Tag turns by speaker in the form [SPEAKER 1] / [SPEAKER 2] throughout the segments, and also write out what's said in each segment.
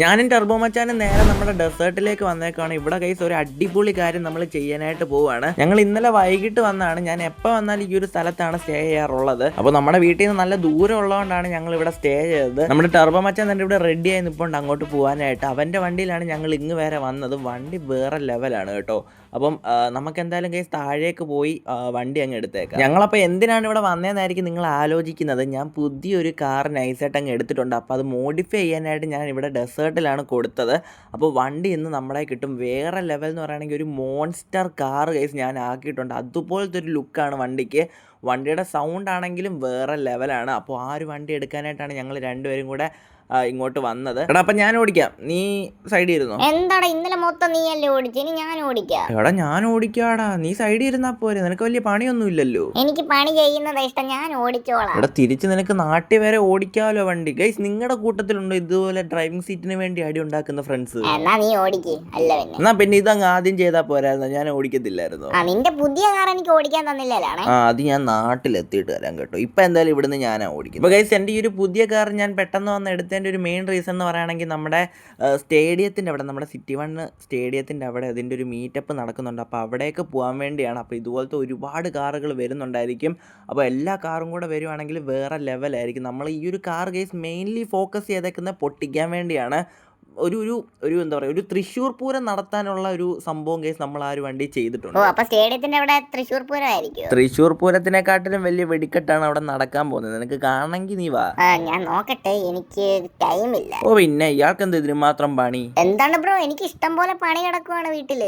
[SPEAKER 1] ഞാനും ടെർബോ മച്ചാനും നേരെ നമ്മുടെ ഡെസേർട്ടിലേക്ക് വന്നേക്കാണ്. ഇവിടെ കൈസ് ഒരു അടിപൊളി കാര്യം നമ്മൾ ചെയ്യാനായിട്ട് പോവാണ്. ഞങ്ങൾ ഇന്നലെ വൈകിട്ട് വന്നാണ്. ഞാൻ എപ്പോൾ വന്നാലും ഈ ഒരു സ്ഥലത്താണ് സ്റ്റേ ചെയ്യാറുള്ളത്. അപ്പോൾ നമ്മുടെ വീട്ടിൽ നിന്ന് നല്ല ദൂരം ഉള്ളതുകൊണ്ടാണ് ഞങ്ങൾ ഇവിടെ സ്റ്റേ ചെയ്തത്. നമ്മുടെ ടെർബോ മച്ചാൻ തന്നെ ഇവിടെ റെഡി ആയി നിൽപ്പുണ്ട് അങ്ങോട്ട് പോകാനായിട്ട് അവന്റെ വണ്ടിയിലാണ് ഞങ്ങൾ ഇങ്ങ് വരെ വന്നത്. വണ്ടി വേറെ ലെവലാണ് കേട്ടോ. അപ്പം നമുക്ക് എന്തായാലും കേസ് താഴേക്ക് പോയി വണ്ടി അങ്ങ് എടുത്തേക്കാം. ഞങ്ങളപ്പോൾ എന്തിനാണ് ഇവിടെ വന്നതെന്നായിരിക്കും നിങ്ങൾ ആലോചിക്കുന്നത്. ഞാൻ പുതിയൊരു കാർ നൈസായിട്ട് അങ്ങ് എടുത്തിട്ടുണ്ട്. അപ്പോൾ അത് മോഡിഫൈ ചെയ്യാനായിട്ട് ഞാൻ ഇവിടെ ഡെസേർട്ടിലാണ് കൊടുത്തത്. അപ്പോൾ വണ്ടി ഇന്ന് നമ്മളെ കിട്ടും. വേറെ ലെവൽ എന്ന് പറയുകയാണെങ്കിൽ ഒരു മോൺസ്റ്റർ കാർ കേസ് ഞാൻ ആക്കിയിട്ടുണ്ട്. അതുപോലത്തെ ഒരു ലുക്കാണ് വണ്ടിക്ക്. വണ്ടിയുടെ സൗണ്ട് ആണെങ്കിലും വേറെ ലെവലാണ് അപ്പോൾ ആ ഒരു വണ്ടി എടുക്കാനായിട്ടാണ് ഞങ്ങൾ രണ്ടുപേരും കൂടെ ഇങ്ങോട്ട് വന്നത്. എടാ അപ്പൊ ഞാൻ ഓടിക്കാം. നീ സൈഡിൽ ഇരുന്നോ?
[SPEAKER 2] എന്താടാ ഇന്നലെ മൊത്തം നീ അല്ലേ ഓടിച്ചു? ഇനി ഞാൻ ഓടിക്കാം.
[SPEAKER 1] എടാ ഞാൻ ഓടിക്കാടാ. നീ സൈഡിൽ ഇരുന്നാ പോരെ. നിനക്ക് വലിയ പണിയൊന്നും ഇല്ലല്ലോ.
[SPEAKER 2] എനിക്ക് പണി ചെയ്യുന്നത് ഇഷ്ടം. ഞാൻ ഓടിച്ചോളാം.
[SPEAKER 1] എടാ തിരിച്ച് നിനക്ക് നാട്ടിൽ വരെ ഓടിക്കാമല്ലോ വണ്ടി. ഗൈസ് നിങ്ങളുടെ കൂട്ടത്തിലുണ്ടോ ഇതുപോലെ ഡ്രൈവിംഗ് സീറ്റിന് വേണ്ടി അടി ഉണ്ടാക്കുന്ന ഫ്രണ്ട്സ്
[SPEAKER 2] എന്നാ നീ ഓടിക്ക്. അല്ല പിന്നെ.
[SPEAKER 1] എന്നാ പിന്നെ ഇതങ്ങ് ആദ്യം ചെയ്താ പോരായിരുന്നു? ഞാൻ ഓടിക്കത്തില്ലായിരുന്നു?
[SPEAKER 2] ആ നിന്റെ പുതിയ കാർ എനിക്ക് ഓടിക്കാൻ തന്നില്ലല്ലോ
[SPEAKER 1] ആ അത് ഞാൻ നാട്ടിലെത്തിയിട്ട് വരാം കേട്ടോ. ഇപ്പം എന്തായാലും ഇവിടുന്ന് ഞാൻ ഓടിക്കും അപ്പോൾ ഗൈസ് എന്റെ ഈ ഒരു പുതിയ കാർ ഞാൻ പെട്ടെന്ന് വന്ന് എടുത്തതിന്റെ ഒരു മെയിൻ റീസൺ എന്ന് പറയുകയാണെങ്കിൽ നമ്മുടെ സ്റ്റേഡിയത്തിന്റെ അവിടെ നമ്മുടെ സിറ്റി വൺ സ്റ്റേഡിയത്തിന്റെ അവിടെ അതിന്റെ ഒരു മീറ്റപ്പ് നടക്കുന്നുണ്ട്. അപ്പോൾ അവിടേക്ക് പോകാൻ വേണ്ടിയാണ്. അപ്പോൾ ഇതുപോലത്തെ ഒരുപാട് കാറുകൾ വരുന്നുണ്ടായിരിക്കും. അപ്പോൾ എല്ലാ കാറും കൂടെ വരുവാണെങ്കിൽ വേറെ ലെവലായിരിക്കും നമ്മൾ ഈ ഒരു കാർ ഗൈസ് മെയിൻലി ഫോക്കസ് ചെയ്തേക്കുന്നത് പൊട്ടിക്കാൻ വേണ്ടിയാണ്. ഒരു ഒരു ഒരു എന്താ പറയുക ഒരു തൃശ്ശൂർ പൂരം നടത്താനുള്ള ഒരു സംഭവം കേസ് നമ്മൾ ആ ഒരു വണ്ടി ചെയ്തിട്ടുണ്ട്.
[SPEAKER 2] അപ്പൊ സ്റ്റേഡിയത്തിന്റെ അവിടെ തൃശ്ശൂർ പൂരം ആയിരിക്കും
[SPEAKER 1] തൃശ്ശൂർ പൂരത്തിനെക്കാട്ടിലും വലിയ വെടിക്കെട്ടാണ് അവിടെ നടക്കാൻ പോകുന്നത്. നിനക്ക് കാണണമെങ്കിൽ നീ വാ.
[SPEAKER 2] ഞാൻ നോക്കട്ടെ എനിക്ക് ടൈമില്ല
[SPEAKER 1] ഓ പിന്നെ ഇയാൾക്ക് എന്ത് ഇതിന് മാത്രം പണി?
[SPEAKER 2] എന്താണ് ബ്രോ എനിക്ക് ഇഷ്ടം പോലെ പണി കിടക്കുവാണ് വീട്ടിൽ.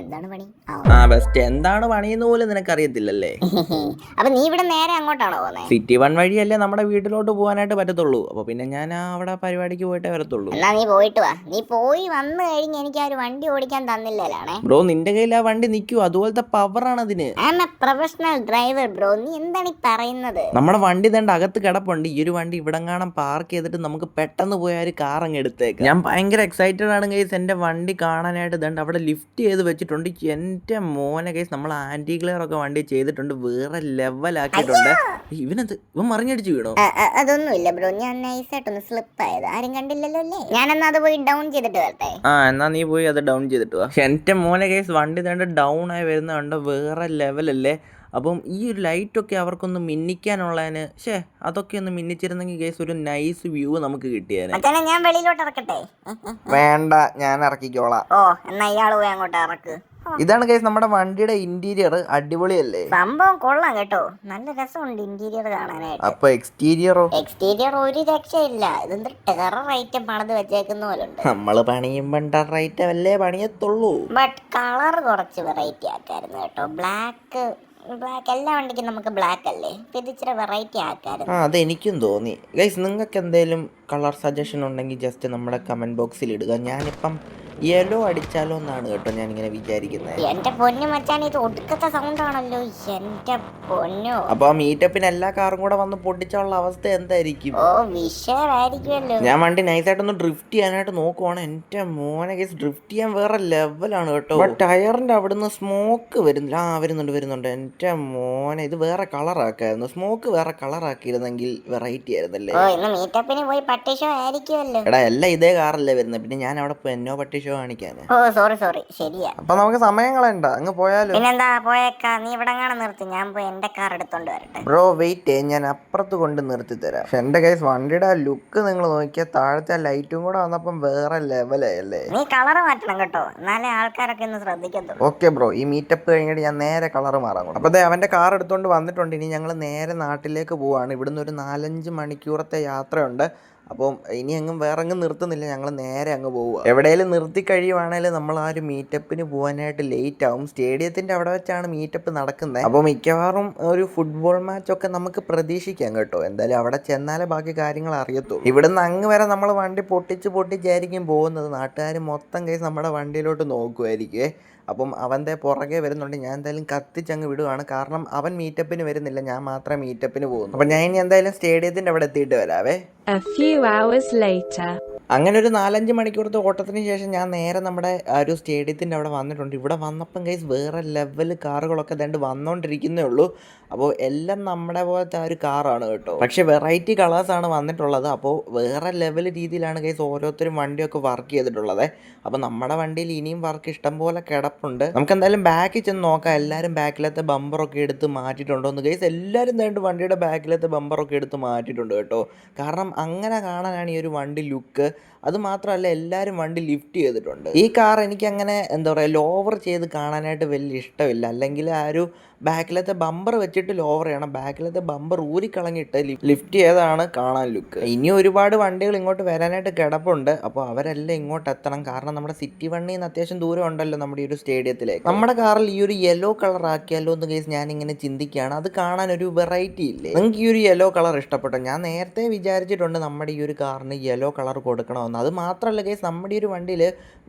[SPEAKER 2] എന്താണ് പണി? ആ.
[SPEAKER 1] ബെസ്റ്റ് എന്താണ് പണിയെന്ന് പോലും നിനക്കറിയത്തില്ലല്ലേ?
[SPEAKER 2] അപ്പൊ നീ ഇവിടെ നേരെ അങ്ങോട്ടാണോ പോകുന്നത്
[SPEAKER 1] സിറ്റി വൺ വഴിയല്ലേ നമ്മുടെ വീട്ടിലോട്ട് പോകാനായിട്ട് പറ്റത്തുള്ളൂ. അപ്പൊ പിന്നെ ഞാൻ അവിടെ പരിപാടിക്ക് പോയിട്ടേ വരത്തുള്ളൂ.
[SPEAKER 2] എന്നാ നീ പോയിട്ട് വാ. നീ പോയി വന്നു കഴിഞ്ഞ് എനിക്ക് ആ ഒരു വണ്ടി ഓടിക്കാൻ തന്നില്ലല്ലേ
[SPEAKER 1] ബ്രോ നിന്റെ കയ്യിൽ ആ വണ്ടി നിൽക്കൂ അതുപോലത്തെ പവറാണ് അതിന്.
[SPEAKER 2] I am professional driver bro നീ എന്താണ് ഈ പറയുന്നത്?
[SPEAKER 1] നമ്മുടെ വണ്ടി തണ്ട് അകത്ത് കിടപ്പുണ്ട്. ഈ ഒരു വണ്ടി ഇവിടെ കാണാൻ പാർക്ക് ചെയ്തിട്ട് നമുക്ക് പെട്ടെന്ന് പോയ ഒരു കാർ അങ്ങ് എടുത്തേക്ക്. ഞാൻ ഭയങ്കര എക്സൈറ്റഡ് ആണ് ഗൈസ് എന്റെ വണ്ടി കാണാനായിട്ട് ദണ്ട് അവിടെ ലിഫ്റ്റ് ചെയ്ത് വെച്ചിട്ടുണ്ട്. എന്റെ മോനെ കേസ് നമ്മൾ ആന്റി ക്ലിയർ ഒക്കെ വണ്ടി ചെയ്തിട്ടുണ്ട്. വേറെ ലെവലാക്കിയിട്ടുണ്ട് ഇവനെന്ത്? ഇവൻ മറിഞ്ഞടിച്ച് വീണോ?
[SPEAKER 2] അതൊന്നുമില്ല ബ്രോ ഞാൻ നൈസായിട്ടൊന്ന് സ്ലിപ്പ് ആയത്. ആരും കണ്ടില്ലല്ലോ അല്ലേ? ഞാനെന്നാ അത് പോയി ഡൗൺ ചെയ്തിട്ട് വരട്ടെ?
[SPEAKER 1] ആ എന്നാ നീ പോയി അത് ഡൗൺ ചെയ്തിട്ട് വാ. എന്റെ മോനെ കേസ് വണ്ടി തന്നെ ഡൗൺ ആയി വരുന്ന കണ്ടോ? വേറെ ലെവലല്ലേ അപ്പം ഈ ഒരു ലൈറ്റൊക്കെ അവർക്കൊന്ന് മിന്നിക്കാനുള്ളതിന് ഷേ അതൊക്കെ ഒന്ന് മിന്നിച്ചിരുന്നെങ്കിൽ കേസ് ഒരു നൈസ് വ്യൂ നമുക്ക് കിട്ടിയാൽ
[SPEAKER 2] മച്ചാനെ ഞാൻ വെളിയിലോട്ട് ഇറക്കട്ടെ.
[SPEAKER 1] വേണ്ട ഞാൻ ഇറക്കിക്കോളാം.
[SPEAKER 2] ഓ എന്നാ ഇയാൾ പോയി അങ്ങോട്ട് ഇറക്ക്.
[SPEAKER 1] ഇതാണ് കേസ് നമ്മുടെ വണ്ടിയുടെ ഇന്റീരിയർ അടിപൊളിയല്ലേ?
[SPEAKER 2] സംഭവം കൊള്ളാം കേട്ടോ. നല്ല രസമുണ്ട് ഇന്റീരിയർ കാണാനായിട്ട്.
[SPEAKER 1] അപ്പൊ എക്സ്റ്റീരിയറോ
[SPEAKER 2] എക്സ്റ്റീരിയർ ഒരു രക്ഷയില്ല. ഇതെന്ത് ടെറർ ഐറ്റം പണിത് വെച്ചേക്കുന്ന പോലെ ഉണ്ട്.
[SPEAKER 1] നമ്മൾ പണിയുമ്പോൾ റൈറ്റ് അല്ലേ പണിയത്തുള്ളൂ.
[SPEAKER 2] ബട്ട് കളർ കുറച്ച് വെറൈറ്റി ആക്കായിരുന്നു കേട്ടോ. ബ്ലാക്ക് ബ്ലാക്ക് എല്ലാ നമുക്ക് ബ്ലാക്ക് അല്ലേ? ഇത് ഇച്ചിരി വെറൈറ്റി ആക്കാറ്
[SPEAKER 1] ആ അത് എനിക്കും തോന്നി. ഗൈസ് നിങ്ങൾക്ക് എന്തെങ്കിലും കളർ സജഷൻ ഉണ്ടെങ്കിൽ ജസ്റ്റ് നമ്മുടെ കമന്റ് ബോക്സിൽ ഇടുക. ഞാനിപ്പം യെല്ലോ അടിച്ചാലോ എന്നാണ് കേട്ടോ ഞാൻ ഇങ്ങനെ വിചാരിക്കുന്നത്.
[SPEAKER 2] എന്റെ പൊന്നു മച്ചാൻ ഇത് ഒടുക്കത്തെ സൗണ്ട് ആണല്ലോ. എന്റെ പൊന്നു.
[SPEAKER 1] അപ്പൊ ആ മീറ്റപ്പിന് എല്ലാ കാറും കൂടെ വന്ന് പൊട്ടിച്ചുള്ള അവസ്ഥ എന്തായിരിക്കും?
[SPEAKER 2] ഓ വിഷയമായിരിക്കുമല്ലോ.
[SPEAKER 1] ഞാൻ വണ്ടി നൈസ് നൈസായിട്ടൊന്ന് ഡ്രിഫ്റ്റ് ചെയ്യാനായിട്ട് നോക്കുവാണ്. എന്റെ മോനെ കേസ് ഡ്രിഫ്റ്റ് ചെയ്യാൻ വേറെ ലെവലാണ് കേട്ടോ. ടയറിന്റെ അവിടുന്ന് സ്മോക്ക് വരുന്നില്ല. ആ വരുന്നുണ്ട് വരുന്നുണ്ട്. എന്റെ മോനെ ഇത് വേറെ കളറാക്കായിരുന്നു സ്മോക്ക് വേറെ കളറാക്കിയിരുന്നെങ്കിൽ വെറൈറ്റി ആയിരുന്നല്ലേ?
[SPEAKER 2] ഓ ഇന്ന് മീറ്റപ്പിന് പോയി പട്ടി ഷോ ആയിരിക്കുമല്ലോ.
[SPEAKER 1] എടാ എല്ലാം ഇതേ കാറല്ലേ വരുന്നത് പിന്നെ ഞാൻ അവിടെ പോയി എന്നോ പട്ടി ഷോ കാണിക്കാന്.
[SPEAKER 2] ഓ സോറി സോറി ശരിയാ.
[SPEAKER 1] അപ്പൊ നമുക്ക് സമയം കളയണ്ട അങ്ങ് പോയാലോ?
[SPEAKER 2] പിന്നെന്താ പോയേക്കാ. നീ ഇവിടെ കാണാൻ നിർത്തി. ഞാൻ പോയി എന്റെ കാർ എടുത്തോണ്ട് വരട്ടെ.
[SPEAKER 1] ബ്രോ വെയിറ്റ് ഞാൻ അപ്പുറത്ത് കൊണ്ട് നിർത്തി തരാം. പക്ഷെ എന്റെ കൈസ് വണ്ടിയുടെ ആ ലുക്ക് നിങ്ങൾ നോക്കിയാൽ താഴത്തെ ആ ലൈറ്റും കൂടെ വന്നപ്പം വേറെ ലെവലായല്ലേ
[SPEAKER 2] നീ കളർ മാറ്റണം കേട്ടോ. എന്നാലേ ആൾക്കാരൊക്കെ ഒന്ന് ശ്രദ്ധിക്കത്തുള്ളൂ.
[SPEAKER 1] ഓക്കെ ബ്രോ ഈ മീറ്റപ്പ് കഴിഞ്ഞിട്ട് ഞാൻ നേരെ കളർ മാറാൻ കൊടുക്കും അപ്പോൾ അവന്റെ കാർ എടുത്തുകൊണ്ട് വന്നിട്ടുണ്ട്. ഇനി ഞങ്ങൾ നേരെ നാട്ടിലേക്ക് പോവാണ്. ഇവിടുന്ന് ഒരു നാലഞ്ച് മണിക്കൂറത്തെ യാത്രയുണ്ട്. അപ്പം ഇനി എങ്ങും വേറെ അങ്ങ് നിർത്തുന്നില്ല. ഞങ്ങൾ നേരെ അങ്ങ് പോവുക. എവിടെയെങ്കിലും നിർത്തി കഴിയുവാണെങ്കിൽ നമ്മൾ ആ ഒരു മീറ്റപ്പിന് പോകാനായിട്ട് ലേറ്റ് ആവും. സ്റ്റേഡിയത്തിന്റെ അവിടെ വെച്ചാണ് മീറ്റപ്പ് നടക്കുന്നത് അപ്പോൾ മിക്കവാറും ഒരു ഫുട്ബോൾ മാച്ചൊക്കെ നമുക്ക് പ്രതീക്ഷിക്കാം കേട്ടോ. എന്തായാലും അവിടെ ചെന്നാലേ ബാക്കി കാര്യങ്ങൾ അറിയത്തുള്ളൂ. ഇവിടുന്ന് അങ്ങ് വരെ നമ്മൾ വണ്ടി പൊട്ടിച്ച് പൊട്ടിച്ചായിരിക്കും പോകുന്നത്. നാട്ടുകാർ മൊത്തം കേസ് നമ്മുടെ വണ്ടിയിലോട്ട് നോക്കുമായിരിക്കുമേ അപ്പം അവന്റെ പുറകെ വരുന്നുണ്ട്. ഞാൻ എന്തായാലും കത്തിച്ചങ്ങ് വിടുവാണ്. കാരണം അവൻ മീറ്റപ്പിന് വരുന്നില്ല. ഞാൻ മാത്രം മീറ്റപ്പിന് പോകുന്നു. അപ്പം ഞാൻ ഇനി എന്തായാലും സ്റ്റേഡിയത്തിന്റെ അവിടെ എത്തിയിട്ട് വരാവേ.
[SPEAKER 3] A few hours later.
[SPEAKER 1] അങ്ങനെ ഒരു നാലഞ്ച് മണിക്കൂറത്തെ ഓട്ടത്തിന് ശേഷം ഞാൻ നേരെ നമ്മുടെ ആ ഒരു സ്റ്റേഡിയത്തിന്റെ അവിടെ വന്നിട്ടുണ്ട്. ഇവിടെ വന്നപ്പം കൈസ് വേറെ ലെവൽ കാറുകളൊക്കെ ദണ്ട് വന്നുകൊണ്ടിരിക്കുന്നേ ഉള്ളൂ. അപ്പോൾ എല്ലാം നമ്മുടെ പോലത്തെ ആ ഒരു കാറാണ് കേട്ടോ. പക്ഷേ വെറൈറ്റി കളേഴ്സാണ് വന്നിട്ടുള്ളത്. അപ്പോൾ വേറെ ലെവൽ രീതിയിലാണ് കൈസ് ഓരോരുത്തരും വണ്ടിയൊക്കെ വർക്ക് ചെയ്തിട്ടുള്ളത്. അപ്പോൾ നമ്മുടെ വണ്ടിയിൽ ഇനിയും വർക്ക് ഇഷ്ടം പോലെ കിടപ്പുണ്ട്. നമുക്ക് എന്തായാലും ബാക്കിൽ ചെന്ന് നോക്കാം. എല്ലാവരും ബാക്കിലത്തെ ബമ്പറൊക്കെ എടുത്ത് മാറ്റിയിട്ടുണ്ടോ എന്ന് കൈസ് എല്ലാവരും വേണ്ട വണ്ടിയുടെ ബാക്കിലത്തെ ബമ്പറൊക്കെ എടുത്ത് മാറ്റിയിട്ടുണ്ട് കേട്ടോ. കാരണം അങ്ങനെ കാണാനാണ് ഈ ഒരു വണ്ടി ലുക്ക് അത് മാത്രമല്ല എല്ലാവരും വണ്ടി ലിഫ്റ്റ് ചെയ്തിട്ടുണ്ട്. ഈ കാർ എനിക്ക് അങ്ങനെ എന്താ പറയുക ലോവർ ചെയ്ത് കാണാനായിട്ട് വലിയ ഇഷ്ടമില്ല. അല്ലെങ്കിൽ ആ ഒരു ബാക്കിലത്തെ ബമ്പർ വെച്ചിട്ട് ലോവർ ചെയ്യണം. ബാക്കിലത്തെ ബമ്പർ ഊരിക്കളഞ്ഞിട്ട് ലിഫ്റ്റ് ചെയ്താണ് കാണാൻ ലുക്ക് ഇനി ഒരുപാട് വണ്ടികൾ ഇങ്ങോട്ട് വരാനായിട്ട് കിടപ്പുണ്ട്. അപ്പോൾ അവരെല്ലാം ഇങ്ങോട്ട് എത്തണം. കാരണം നമ്മുടെ സിറ്റി വണ്ണിൽ നിന്ന് അത്യാവശ്യം ദൂരം ഉണ്ടല്ലോ നമ്മുടെ ഈ ഒരു സ്റ്റേഡിയത്തിലേക്ക് നമ്മുടെ കാറിൽ ഈ ഒരു യെല്ലോ കളർ ആക്കിയാലോ എന്ന് കേസ് ഞാൻ ഇങ്ങനെ ചിന്തിക്കുകയാണ്. അത് കാണാൻ ഒരു വെറൈറ്റി ഇല്ലേ? നിങ്ങൾക്ക് ഈ ഒരു യെല്ലോ കളർ ഇഷ്ടപ്പെട്ടോ? ഞാൻ നേരത്തെ വിചാരിച്ചിട്ടുണ്ട് നമ്മുടെ ഈ ഒരു കാറിന് യെല്ലോ കളർ കൊടുക്കണമെന്ന്. അത് മാത്രമല്ല കേസ് നമ്മുടെ ഈ ഒരു വണ്ടിയിൽ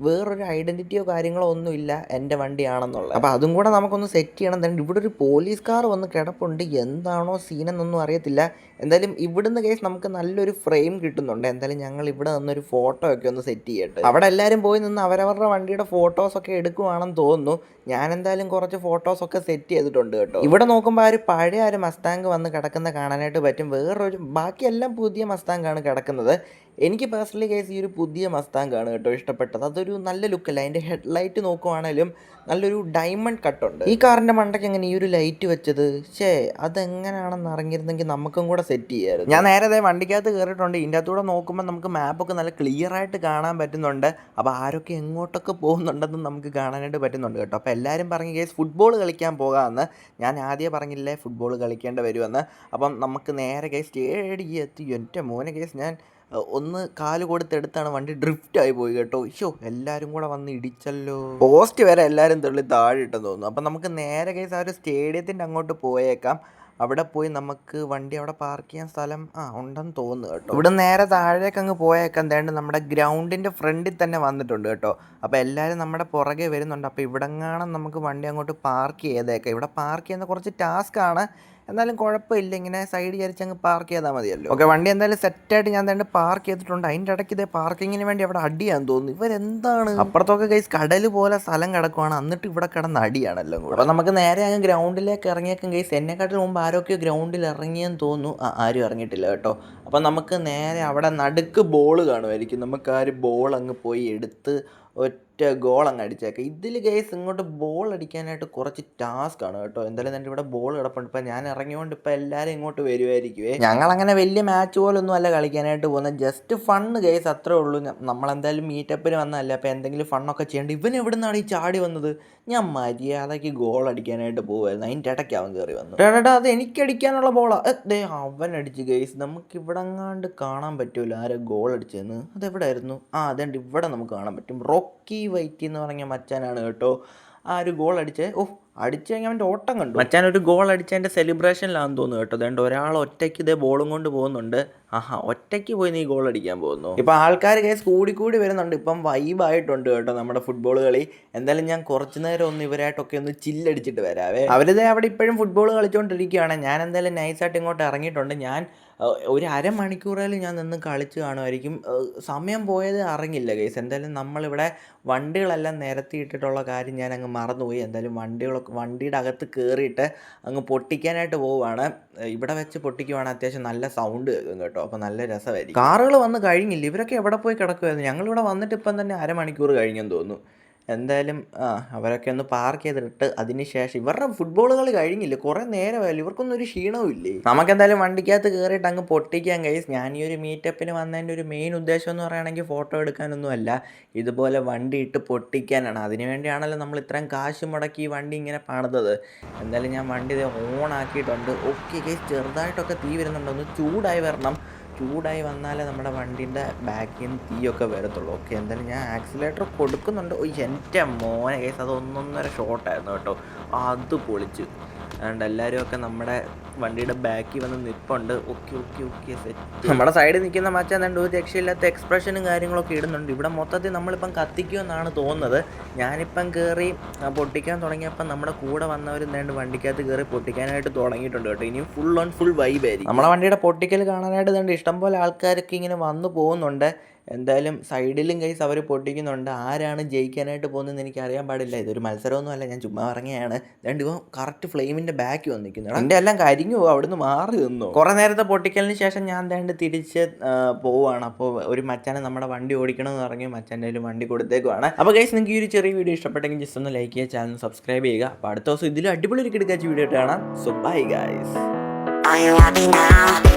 [SPEAKER 1] വേറൊരു ഐഡന്റിറ്റിയോ കാര്യങ്ങളോ ഒന്നുമില്ല എന്റെ വണ്ടിയാണെന്നുള്ളത്. അപ്പോൾ അതും കൂടെ നമുക്കൊന്ന് സെറ്റ് ചെയ്യണം. ഇവിടെ ഒരു പോലീസ് കാർ വന്ന് കിടപ്പുണ്ട്. എന്താണോ സീനെന്നൊന്നും അറിയത്തില്ല. എന്തായാലും ഇവിടുന്ന് കേസ് നമുക്ക് നല്ലൊരു ഫ്രെയിം കിട്ടുന്നുണ്ട്. എന്തായാലും ഞങ്ങൾ ഇവിടെ നിന്നൊരു ഫോട്ടോ ഒക്കെ ഒന്ന് സെറ്റ് ചെയ്യട്ടെ. അവിടെ എല്ലാവരും പോയി നിന്ന് അവരവരുടെ വണ്ടിയുടെ ഫോട്ടോസ് ഒക്കെ എടുക്കുവാണെന്ന് തോന്നുന്നു. ഞാൻ എന്തായാലും കുറച്ച് ഫോട്ടോസ് ഒക്കെ സെറ്റ് ചെയ്തിട്ടുണ്ട് കേട്ടോ. ഇവിടെ നോക്കുമ്പോൾ ആ ഒരു പഴയ ഒരു മസ്താങ്ക് വന്ന് കിടക്കുന്ന കാണാനായിട്ട് പറ്റും. വേറൊരു ബാക്കിയെല്ലാം പുതിയ മസ്താങ്കാണ് കിടക്കുന്നത്. എനിക്ക് പേഴ്സണലി കേസ് ഈ ഒരു പുതിയ മസ്താങ്കാണ് കേട്ടോ ഇഷ്ടപ്പെട്ടത്. അതൊരു നല്ല ലുക്കല്ല. അതിന്റെ ഹെഡ്ലൈറ്റ് നോക്കുവാണേലും നല്ലൊരു ഡയമണ്ട് കട്ടുണ്ട് ഈ കാറിന്റെ മണ്ടയ്ക്ക് എങ്ങനെ ഈ ഒരു ലൈറ്റ് വെച്ചത്? ഷേ അതെങ്ങനെയാണെന്ന് അറിഞ്ഞിരുന്നെങ്കിൽ നമുക്കും കൂടെ സെറ്റ് ചെയ്യാമായിരുന്നു ഞാൻ നേരെ ദേ വണ്ടിക്കകത്ത് കയറിയിട്ടുണ്ട് ഇതിന്റെ അകത്തൂടെ നോക്കുമ്പോൾ നമുക്ക് മാപ്പൊക്കെ നല്ല ക്ലിയർ ആയിട്ട് കാണാൻ പറ്റുന്നുണ്ട്. അപ്പോൾ ആരൊക്കെ എങ്ങോട്ടൊക്കെ പോകുന്നുണ്ടെന്ന് നമുക്ക് കാണാനായിട്ട് പറ്റുന്നുണ്ട് കേട്ടോ. അപ്പോൾ എല്ലാവരും പറഞ്ഞു കേസ് ഫുട്ബോൾ കളിക്കാൻ പോകാമെന്ന്. ഞാൻ ആദ്യം പറഞ്ഞില്ലേ ഫുട്ബോൾ കളിക്കേണ്ടി വരുമെന്ന്. അപ്പം നമുക്ക് നേരെ കേസ് സ്റ്റേഡിയെത്തി എന്റെ മോനെ കേസ് ഞാൻ ഒന്ന് കാൽ കൊടുത്തെടുത്താണ് വണ്ടി ഡ്രിഫ്റ്റ് ആയി പോയി കേട്ടോ. ഇഷോ എല്ലാവരും കൂടെ വന്ന് ഇടിച്ചല്ലോ. പോസ്റ്റ് വരെ എല്ലാവരും തള്ളി താഴെ ഇട്ടെന്ന് തോന്നുന്നു. അപ്പം നമുക്ക് നേരെ കേസ് ആ ഒരു സ്റ്റേഡിയത്തിന്റെ അങ്ങോട്ട് പോയേക്കാം. അവിടെ പോയി നമുക്ക് വണ്ടി അവിടെ പാർക്ക് ചെയ്യാൻ സ്ഥലം ആ ഉണ്ടെന്ന് തോന്നുന്നു കേട്ടോ. ഇവിടെ നേരെ താഴേക്ക് അങ്ങ് പോയേക്കാം. തേണ്ട നമ്മുടെ ഗ്രൗണ്ടിന്റെ ഫ്രണ്ടിൽ തന്നെ വന്നിട്ടുണ്ട് കേട്ടോ. അപ്പോൾ എല്ലാവരും നമ്മുടെ പുറകെ വരുന്നുണ്ട്. അപ്പോൾ ഇവിടെങ്ങാണം നമുക്ക് വണ്ടി അങ്ങോട്ട് പാർക്ക് ചെയ്തേക്കാം. ഇവിടെ പാർക്ക് ചെയ്യുന്ന കുറച്ച് ടാസ്ക് ആണ്. എന്നാലും കുഴപ്പമില്ല ഇങ്ങനെ സൈഡ് ചരിച്ച് അങ്ങ് പാർക്ക് ചെയ്താൽ മതിയല്ലോ. ഓക്കെ വണ്ടി എന്തായാലും സെറ്റായിട്ട് ഞാൻ തന്നെ പാർക്ക് ചെയ്തിട്ടുണ്ട്. അതിന്റെ ഇടയ്ക്ക് ഇതേ പാർക്കിങ്ങിന് വേണ്ടി അവിടെ അടിയാന്ന് തോന്നുന്നു. ഇവരെന്താണ്? അപ്പുറത്തൊക്കെ കൈസ് കടൽ പോലെ സ്ഥലം കിടക്കുവാണ്. എന്നിട്ട് ഇവിടെ കിടന്ന് അടിയാണല്ലോ അപ്പോൾ നമുക്ക് നേരെ അങ്ങ് ഗ്രൗണ്ടിലേക്ക് ഇറങ്ങിയേക്കും കൈസ് എന്നെക്കാട്ടിൽ മുമ്പ് ആരൊക്കെയോ ഗ്രൗണ്ടിൽ ഇറങ്ങിയെന്ന് തോന്നുന്നു. ആ ആരും ഇറങ്ങിയിട്ടില്ല കേട്ടോ. അപ്പോൾ നമുക്ക് നേരെ അവിടെ നടുക്ക് ബോൾ കാണുമായിരിക്കും. നമുക്ക് ആ ഒരു ബോൾ അങ്ങ് പോയി എടുത്ത് ഒറ്റ ഗോൾ അങ്ങ് അടിച്ചേക്കാം. ഇതിൽ ഗേസ് ഇങ്ങോട്ട് ബോൾ അടിക്കാനായിട്ട് കുറച്ച് ടാസ്ക് ആണ് കേട്ടോ. എന്തായാലും എന്റെ ഇവിടെ ബോൾ കിടപ്പുണ്ട്. ഇപ്പം ഞാൻ ഇറങ്ങിയോണ്ട് ഇപ്പം എല്ലാവരും ഇങ്ങോട്ട് വരുമായിരിക്കുവേ ഞങ്ങൾ അങ്ങനെ വലിയ മാച്ച് പോലൊന്നും അല്ല കളിക്കാനായിട്ട് പോകുന്നത് ജസ്റ്റ് ഫണ്ണ് ഗേസ് അത്രേ ഉള്ളൂ. നമ്മളെന്തായാലും മീറ്റപ്പിന് വന്നതല്ല. അപ്പോൾ എന്തെങ്കിലും ഫണ്ണൊക്കെ ചെയ്യേണ്ട. ഇവൻ എവിടെ നിന്നാണ് ഈ ചാടി വന്നത്? ഞാൻ മര്യാദയ്ക്ക് ഗോൾ അടിക്കാനായിട്ട് പോകുമായിരുന്നു അതിന്റെ ഇടയ്ക്ക് അവൻ കയറി വന്നു. ഡേടാ അത് എനിക്ക് അടിക്കാനുള്ള ബോളാ ദേ അവൻ അടിച്ച് ഗേസ് നമുക്ക് ഇവിടെ എങ്ങാണ്ട് കാണാൻ പറ്റുമല്ലോ ആരോ ഗോൾ അടിച്ചതെന്ന്. അതെവിടെയായിരുന്നു ആ അതുകൊണ്ട് ഇവിടെ നമുക്ക് കാണാൻ പറ്റും. റോക്കി വൈറ്റി എന്ന് പറഞ്ഞ മച്ചാനാണ് കേട്ടോ. ആ ഒരു ഗോൾ അടിച്ച് ഓ അടിച്ചു കഴിഞ്ഞാൽ അവന്റെ ഓട്ടം കണ്ടു. മച്ചാൻ ഒരു ഗോൾ അടിച്ചതിന്റെ സെലിബ്രേഷനിലാണെന്ന് തോന്നുന്നു കേട്ടോ. അതുകൊണ്ട് ഒരാൾ ഒറ്റയ്ക്ക് ഇതേ ബോളും കൊണ്ട് പോകുന്നുണ്ട്. ആഹാ ഒറ്റയ്ക്ക് പോയി നീ ഗോൾ അടിക്കാൻ പോകുന്നു? ഇപ്പം ആൾക്കാർ കേസ് കൂടി കൂടി വരുന്നുണ്ട്. ഇപ്പം വൈബായിട്ടുണ്ട് കേട്ടോ നമ്മുടെ ഫുട്ബോൾ കളി. എന്തായാലും ഞാൻ കുറച്ച് നേരം ഒന്ന് ഇവരായിട്ടൊക്കെ ഒന്ന് ചില്ലടിച്ചിട്ട് വരാവേ. അവരിത് അവിടെ ഇപ്പോഴും ഫുട്ബോൾ കളിച്ചുകൊണ്ടിരിക്കുകയാണ് ഞാൻ എന്തായാലും നൈസായിട്ട് ഇങ്ങോട്ട് ഇറങ്ങിയിട്ടുണ്ട്. ഞാൻ ഒരു അരമണിക്കൂറേലും ഞാൻ നിന്ന് കളിച്ചു കാണുമായിരിക്കും. സമയം പോയത് അറിഞ്ഞില്ല കേസ് എന്തായാലും നമ്മളിവിടെ വണ്ടികളെല്ലാം നിരത്തിയിട്ടിട്ടുള്ള കാര്യം ഞാൻ അങ്ങ് മറന്നുപോയി. എന്തായാലും വണ്ടികളൊക്കെ വണ്ടിയുടെ അകത്ത് കയറിയിട്ട് അങ്ങ് പൊട്ടിക്കാനായിട്ട് പോവുകയാണ് ഇവിടെ വെച്ച് പൊട്ടിക്കുവാണ് അത്യാവശ്യം നല്ല സൗണ്ട് കേൾക്കും കേട്ടോ. അപ്പോൾ നല്ല രസമായിരിക്കും. കാറുകൾ വന്ന് കഴിഞ്ഞില്ല? ഇവരൊക്കെ എവിടെ പോയി കിടക്കുമായിരുന്നു ഞങ്ങളിവിടെ വന്നിട്ട് ഇപ്പം തന്നെ അരമണിക്കൂർ കഴിഞ്ഞെന്ന് തോന്നുന്നു. എന്തായാലും ആ അവരൊക്കെ ഒന്ന് പാർക്ക് ചെയ്തിട്ട് അതിന് ശേഷം ഇവരുടെ ഫുട്ബോൾ കളി കഴിഞ്ഞില്ല? കുറേ നേരമായാലും ഇവർക്കൊന്നും ഒരു ക്ഷീണവും ഇല്ലേ? നമുക്കെന്തായാലും വണ്ടിക്കകത്ത് കയറിയിട്ട് അങ്ങ് പൊട്ടിക്കാൻ കഴിയും ഞാൻ ഈ ഒരു മീറ്റപ്പിന് വന്നതിന്റെ ഒരു മെയിൻ ഉദ്ദേശം എന്ന് പറയുകയാണെങ്കിൽ ഫോട്ടോ എടുക്കാനൊന്നുമല്ല ഇതുപോലെ വണ്ടി ഇട്ട് പൊട്ടിക്കാനാണ്. അതിന് വേണ്ടിയാണല്ലോ നമ്മൾ ഇത്രയും കാശ് മുടക്കി ഈ വണ്ടി ഇങ്ങനെ പണിതത്. എന്തായാലും ഞാൻ വണ്ടി ഓൺ ആക്കിയിട്ടുണ്ട്. ഓക്കെ കേസ് ചെറുതായിട്ടൊക്കെ തീ വരുന്നുണ്ട്. ഒന്ന് ചൂടായി വരണം. ചൂടായി വന്നാലേ നമ്മുടെ വണ്ടീന്റെ ബാക്കിൽ നിന്ന് തീയൊക്കെ വരത്തുള്ളൂ. ഓക്കെ എന്തായാലും ഞാൻ ആക്സിലേറ്റർ കൊടുക്കുന്നുണ്ട്. ഓ എന്റെ മോനെ കേസ് അത് ഒന്നൊന്നര ഷോട്ടായിരുന്നു കേട്ടോ. അത് പൊളിച്ചു. അതുകൊണ്ട് എല്ലാവരും ഒക്കെ നമ്മുടെ വണ്ടിയുടെ ബാക്കിൽ വന്ന് നിൽപ്പുണ്ട് ഓക്കെ ഓക്കെ ഓക്കെ സെറ്റ് നമ്മുടെ സൈഡിൽ നിൽക്കുന്ന മച്ചാൻ രണ്ട് ഒരു രക്ഷയില്ലാത്ത എക്സ്പ്രഷനും കാര്യങ്ങളൊക്കെ ഇടുന്നുണ്ട്. ഇവിടെ മൊത്തത്തിൽ നമ്മളിപ്പം കത്തിക്കുമെന്നാണ് തോന്നുന്നത്. ഞാനിപ്പം കയറി പൊട്ടിക്കാൻ തുടങ്ങിയപ്പം നമ്മുടെ കൂടെ വന്നവർ രണ്ട് വണ്ടിക്കകത്ത് കയറി പൊട്ടിക്കാനായിട്ട് തുടങ്ങിയിട്ടുണ്ട് കേട്ടോ. ഇനിയും ഫുൾ ഓൺ ഫുൾ വൈബായിരിക്കും നമ്മുടെ വണ്ടിയുടെ പൊട്ടിക്കൽ കാണാനായിട്ട് ഇതുണ്ട് ഇഷ്ടംപോലെ ആൾക്കാരൊക്കെ ഇങ്ങനെ വന്നു പോകുന്നുണ്ട്. എന്തായാലും സൈഡിലും കൈസ് അവർ പൊട്ടിക്കുന്നുണ്ട്. ആരാണ് ജയിക്കാനായിട്ട് പോകുന്നതെന്ന് എനിക്ക് അറിയാൻ പാടില്ല. ഇതൊരു മത്സരമൊന്നുമല്ല. ഞാൻ ചുമ്മാ ഇറങ്ങിയാണ് രണ്ട് ഇവൻ കറക്റ്റ് ഫ്ലെയിമിന്റെ ബാക്ക് വന്നിരിക്കുന്നു എന്റെ എല്ലാം കരിഞ്ഞു പോകും അവിടുന്ന് മാറി നിന്നു. കുറേ നേരത്തെ പൊട്ടിക്കലിന് ശേഷം ഞാൻ എന്താണ്ട് തിരിച്ച് പോവുകയാണ്. അപ്പോൾ ഒരു മച്ചാനെ നമ്മുടെ വണ്ടി ഓടിക്കണമെന്ന് പറഞ്ഞു മച്ചാന്റെ ഒരു വണ്ടി കൊടുത്തേക്കുവാണ്. അപ്പോൾ കൈസ് നിങ്ങൾക്ക് ഈ ഒരു ചെറിയ വീഡിയോ ഇഷ്ടപ്പെട്ടെങ്കിൽ ജസ്റ്റ് ഒന്ന് ലൈക്ക് ചെയ്യുക ചാനൽ സബ്സ്ക്രൈബ് ചെയ്യുക. അപ്പോൾ അടുത്ത ദിവസം ഇതിലും അടിപൊളി ഒരു കിടക്കാച്ച വീഡിയോ ഇട്ടാണ് കാണാം. So bye guys
[SPEAKER 2] Are you happy now?